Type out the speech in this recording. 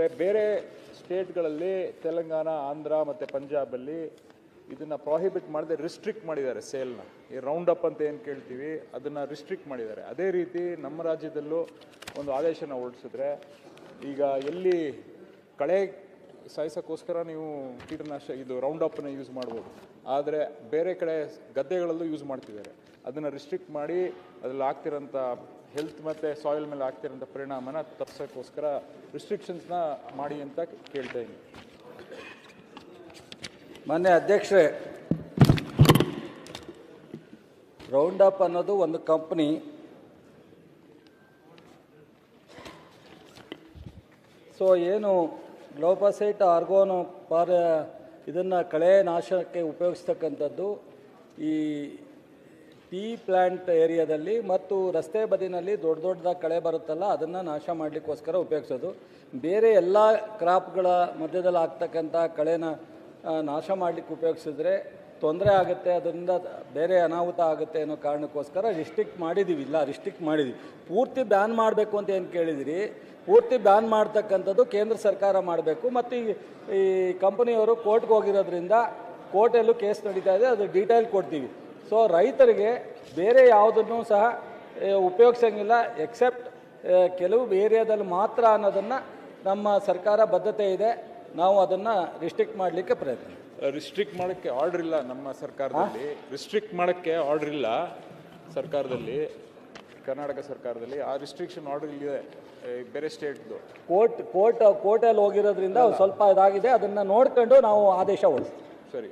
ಅಂದರೆ ಬೇರೆ ಸ್ಟೇಟ್ಗಳಲ್ಲಿ ತೆಲಂಗಾಣ, ಆಂಧ್ರ ಮತ್ತು ಪಂಜಾಬಲ್ಲಿ ಇದನ್ನು ಪ್ರಾಹಿಬಿಟ್ ಮಾಡಿದೆ ರಿಸ್ಟ್ರಿಕ್ಟ್ ಮಾಡಿದ್ದಾರೆ ಸೇಲ್ನ. ಈ ರೌಂಡ್ ಅಪ್ ಅಂತ ಏನು ಕೇಳ್ತೀವಿ, ಅದನ್ನು ರಿಸ್ಟ್ರಿಕ್ಟ್ ಮಾಡಿದ್ದಾರೆ. ಅದೇ ರೀತಿ ನಮ್ಮ ರಾಜ್ಯದಲ್ಲೂ ಒಂದು ಆದೇಶನ ಹೊರಡಿಸಿದ್ರೆ, ಈಗ ಎಲ್ಲಿ ಕಳೆ ಸಾಯಿಸೋಕ್ಕೋಸ್ಕರ ನೀವು ಕೀಟನಾಶಕ ಇದು ರೌಂಡ್ ಅಪ್ನ ಯೂಸ್ ಮಾಡ್ಬೋದು. ಆದರೆ ಬೇರೆ ಕಡೆ ಗದ್ದೆಗಳಲ್ಲೂ ಯೂಸ್ ಮಾಡ್ತಿದ್ದಾರೆ. ಅದನ್ನು ರಿಸ್ಟ್ರಿಕ್ಟ್ ಮಾಡಿ ಅದ್ರಲ್ಲಿ ಆಗ್ತಿರೋಂಥ ಹೆಲ್ತ್ ಮತ್ತು ಸಾಯಿಲ್ ಮೇಲೆ ಆಗ್ತಿರೋಂಥ ಪರಿಣಾಮನ ತಪ್ಪಿಸೋಕ್ಕೋಸ್ಕರ ರಿಸ್ಟ್ರಿಕ್ಷನ್ಸ್ನ ಮಾಡಿ ಅಂತ ಕೇಳ್ತಾ ಇದ್ದೀನಿ. ಮಾನ್ಯ ಅಧ್ಯಕ್ಷರೇ ರೌಂಡ್ ಅಪ್ ಅನ್ನೋದು ಒಂದು ಕಂಪ್ನಿ ಸೊ ಏನು ಗ್ಲೋಪಾಸೈಟ್ ಆರ್ಗೋನು ಪಾರ ಇದನ್ನು ಕಳೆ ನಾಶಕ್ಕೆ ಉಪಯೋಗಿಸ್ತಕ್ಕಂಥದ್ದು ಈ ಟೀ ಪ್ಲ್ಯಾಂಟ್ ಏರಿಯಾದಲ್ಲಿ ಮತ್ತು ರಸ್ತೆ ಬದಿನಲ್ಲಿ ದೊಡ್ಡ ದೊಡ್ಡದಾಗಿ ಕಳೆ ಬರುತ್ತಲ್ಲ, ಅದನ್ನು ನಾಶ ಮಾಡಲಿಕ್ಕೋಸ್ಕರ ಉಪಯೋಗಿಸೋದು. ಬೇರೆ ಎಲ್ಲ ಕ್ರಾಪ್ಗಳ ಮಧ್ಯದಲ್ಲಿ ಆಗ್ತಕ್ಕಂಥ ಕಳೆನ ನಾಶ ಮಾಡಲಿಕ್ಕೆ ಉಪಯೋಗಿಸಿದ್ರೆ ತೊಂದರೆ ಆಗುತ್ತೆ, ಅದರಿಂದ ಬೇರೆ ಅನಾಹುತ ಆಗುತ್ತೆ ಅನ್ನೋ ಕಾರಣಕ್ಕೋಸ್ಕರ ರಿಸ್ಟ್ರಿಕ್ಟ್ ಮಾಡಿದ್ದೀವಿ ಇಲ್ಲ ರಿಸ್ಟ್ರಿಕ್ಟ್ ಮಾಡಿದ್ದೀವಿ ಪೂರ್ತಿ ಬ್ಯಾನ್ ಮಾಡಬೇಕು ಅಂತ ಏನು ಕೇಳಿದಿರಿ? ಪೂರ್ತಿ ಬ್ಯಾನ್ ಮಾಡ್ತಕ್ಕಂಥದ್ದು ಕೇಂದ್ರ ಸರ್ಕಾರ ಮಾಡಬೇಕು, ಮತ್ತು ಈ ಈ ಕಂಪನಿಯವರು ಕೋರ್ಟ್ಗೆ ಹೋಗಿರೋದ್ರಿಂದ ಕೋರ್ಟಲ್ಲೂ ಕೇಸ್ ನಡೀತಾ ಇದೆ, ಅದು ಡೀಟೇಲ್ ಕೊಡ್ತೀವಿ. ಸೊ ರೈತರಿಗೆ ಬೇರೆ ಯಾವುದನ್ನು ಸಹ ಉಪಯೋಗಿಸಂಗಿಲ್ಲ ಎಕ್ಸೆಪ್ಟ್ ಕೆಲವು ಏರಿಯಾದಲ್ಲಿ ಮಾತ್ರ ಅನ್ನೋದನ್ನು ನಮ್ಮ ಸರ್ಕಾರ ಬದ್ಧತೆ ಇದೆ. ನಾವು ಅದನ್ನು ರಿಸ್ಟ್ರಿಕ್ಟ್ ಮಾಡಲಿಕ್ಕೆ ಪ್ರಯತ್ನ. ರಿಸ್ಟ್ರಿಕ್ಟ್ ಮಾಡೋಕ್ಕೆ ಆರ್ಡರ್ ಇಲ್ಲ ನಮ್ಮ ಸರ್ಕಾರದಲ್ಲಿ. ರಿಸ್ಟ್ರಿಕ್ಟ್ ಮಾಡೋಕ್ಕೆ ಆರ್ಡರ್ ಇಲ್ಲ ಸರ್ಕಾರದಲ್ಲಿ ಕರ್ನಾಟಕ ಸರ್ಕಾರದಲ್ಲಿ. ಆ ರಿಸ್ಟ್ರಿಕ್ಷನ್ ಆರ್ಡರ್ ಇದೆ ಬೇರೆ ಸ್ಟೇಟ್ದು ಕೋರ್ಟ್ ಕೋರ್ಟ್ ಕೋರ್ಟಲ್ಲಿ ಹೋಗಿರೋದ್ರಿಂದ ಸ್ವಲ್ಪ ಇದಾಗಿದೆ. ಅದನ್ನು ನೋಡ್ಕೊಂಡು ನಾವು ಆದೇಶ ಹೊರಡಿಸ್ತೀವಿ ಸರಿ